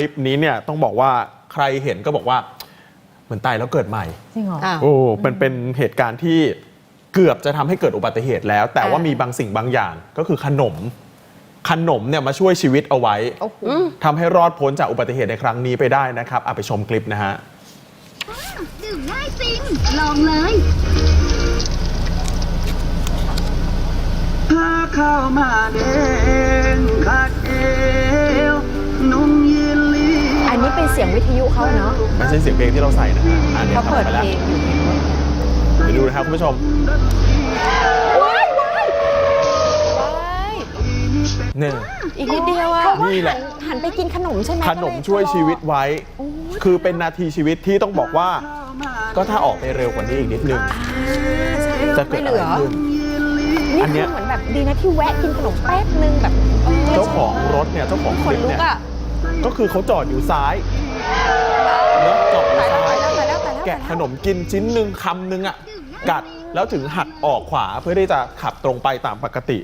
ลิปนี้เนี่ยต้องบอกว่าใครเห็นก็บอกว่า เหมือนตายแล้วเกิดใหม่ จริงเหรออ้าวโอ้เป็นเป็นเหตุการณ์ที่เกือบจะทำให้เกิดอุบัติเหตุแล้ว แต่ว่าอ่ามีมีบางสิ่งบางอย่างก็คือขนม ขนมเนี่ยมาช่วยชีวิตเอาไว้โอ้โห ทำให้รอดพ้นจากอุบัติเหตุในครั้งนี้ไปได้นะครับเอาไปชมคลิปนะฮะ ดื่มง่ายจริง ลองเลย พาเข้ามาเด้ สียงวิทยุเขาเนาะไม่ใช่เสียงเพลงที่เราใส่นะฮะอันนี้เขาเปิดทำไปเพแล้วลงอยู่ไปดูนะครับคุณผู้ชมว้ายว้ายว้ายเนี่ย อีกนิดเดียวอะนี่แหละหันไปกินขนมใช่ไหมขนมช่วยชีวิตไว้ คือเป็นนาทีชีวิตที่ต้องบอกว่า ก็ถ้าออกไปเร็วกว่านี้อีกนิดนึง จะเกิดอะไรขึ้นนี่อันเนี้คืยอเหมือนแบบดีนะที่แวะกินขนมแป๊บนึงแบบเออเจ้าของรถเนี่ยเจ้าของคขนลิปลุเนี่กยอะ ก็คือเขาจอดอยู่ซ้าย เนอะจอดอยู่ตายแล้วซ้ายตายแล้วตายแล้วตายแล้วแกะขนมกินชิ้นหนึ่งคำหนึ่งอะ กัดแล้วถึงหักออกขวาเพื่อที่จะขับตรงไปตามปกติ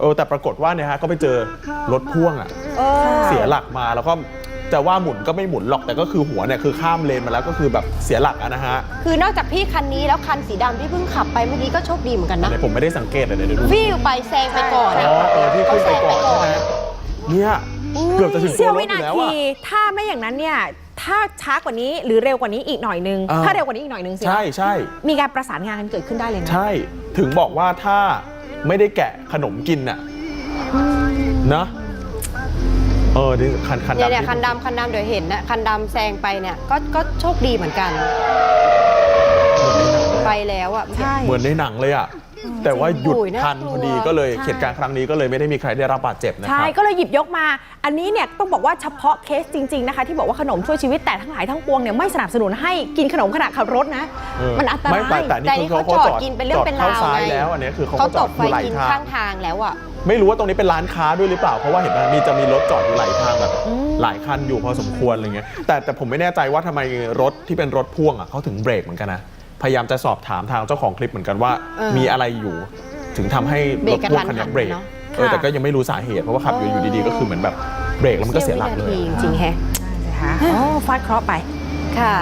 เออแต่ปรากฏว่าเนี่ยฮะก็ไปเจอรถพ่วงอะ เออเสียหลักมาแล้วก็จะว่าหมุนก็ไม่หมุนหรอกแต่ก็คือหัวเนี่ยคือข้ามเลนมาแล้วก็คือแบบเสียหลักอะนะฮะคือนอกจากพี่คันนี้แล้วคันสีดำที่เพิ่งขับไปเมื่อกี้ก็โชคดีเหมือนกันอันนะนี้ผมไม่ได้สังเกตเลยเดี๋ยวดูวิ่งไปแซงไปก่อนอ๋อเออที่ขึ้นไปก่อนเขาใช่แซงไหมเนี่ยเกือบจะถึงเสี้ตัยววรวิถอนายู่แล้วทีอะถ้าไม่อย่างนั้นเนี่ย ถ้าช้ากว่านี้หรือเร็วกว่านี้อีกหน่อยนึง อ่า ถ้าเร็วกว่านี้อีกหน่อยนึงสิ ใช่ใช่ มีการประสานงานกันเกิดขึ้นได้เลยนะ ใช่ ถึงบอกว่าถ้าไม่ได้แกะขนมกินน่ะนะเออนี่คันคันเนี่ยดำเนี่ยที่คันดำคันดำเดี๋ยวเห็นนะคันดำแซงไปเนี่ยก็ก็โชคดีเหมือนกัน ไปแล้วอะใช่ เหมือนในหนังเลยอะ แต่ว่าหยุดโอ้ยน่ากลัวทันพอดีก็เลยใช่เหตุการณ์ครั้งนี้ก็เลยไม่ได้มีใครได้รับบาดเจ็บนะคใช่รับก็เลยหยิบยกมา อันนี้เนี่ยต้องบอกว่าเฉพาะเคสจริงๆนะคะที่บอกว่าขนมช่วยชีวิตแต่ทั้งหลายทั้งปวงเนี่ยไม่สนับสนุนให้กินขนมขณะขับรถนะเออมันอันตไม่รายแต่แต่แต่นี่นี่คือเขาเขาจอดกินเป็นเรื่องเป็นราวจดเข้าซ้ายไงแล้วอันนี้คือเขาเขาก็จตอดบอไฟยู่ไหลกินทาข้างงทางแล้วอะไม่รู้ว่าตรงนี้เป็นร้านค้าด้วยหรือเปล่า เพราะว่าเห็นไหมมีจะมีรถจอดอยู่ไหลทางแบบหลายคันอยู่พอสมควรอะไรเงี้ยแต่แต่ผมไม่แน่ใจว่าทำไมรถที่เป็นรถพ่วงอะเขาถึงเบรกเหมือนกันนะ พยายามจะสอบถามทางเจ้าของคลิปเหมือนกันว่า เออมีอะไรอยู่ ถึงทำให้เบรรกถกระพ่วงทันคันนี้หันเบรกเนอะเออแต่ก็ยังไม่รู้สาเหตุเพราะว่าขับอยู่อยู่ดีๆก็คือเหมือนแบบเบรกแล้วมันก็เสียหลักเลยสี้ววินาทีจริงๆแฮะใช่ไหมคะโอ้ฟาดเคราะห์ไป ค่ะ